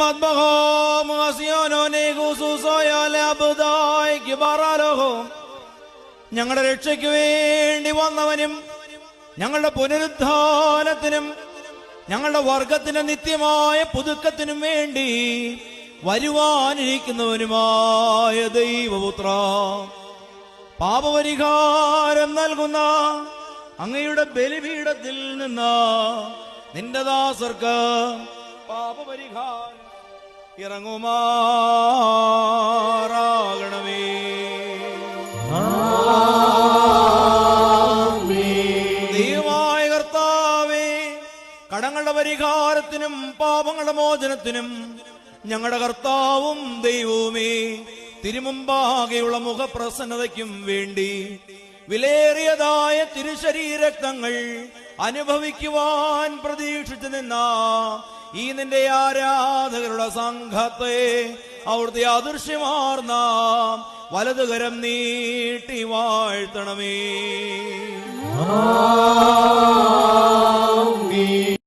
مطبخهم غسيانوني خصوصايا لأبدايك بارالهم ഞങ്ങളുടെ രക്ഷയ്ക്ക് വേണ്ടി വന്നവനും ഞങ്ങളുടെ പുനരുദ്ധാനത്തിനും ഞങ്ങളുടെ വർഗത്തിന്റെ നിത്യമായ പുതുക്കത്തിനും വേണ്ടി വരുവാനിരിക്കുന്നവനുമായ ദൈവപുത്ര പാപപരിഹാരം നൽകുന്ന അങ്ങയുടെ ബലിപീഠത്തിൽ നിന്ന് നിന്റെ ദാസർക്ക് പാപപരിഹാരം ഇറങ്ങുമാറാകണമേ. ദൈവമായ കർത്താവേ കടങ്ങളുടെ പരിഹാരത്തിനും പാപങ്ങളുടെ മോചനത്തിനും ഞങ്ങളുടെ കർത്താവും ദൈവവുമേ തിരുമുമ്പാകെയുള്ള മുഖപ്രസന്നതയ്ക്കും വേണ്ടി വിലേറിയതായ തിരുശരീരക്തങ്ങൾ അനുഭവിക്കുവാൻ പ്രതീക്ഷിച്ചു നിന്ന ഈ നിന്റെ ആരാധകരുടെ സംഘത്തെ അവിടുത്തെ അദൃശ്യമാർന്ന വലതുകരം നീട്ടി വാഴ്ത്തണമേ.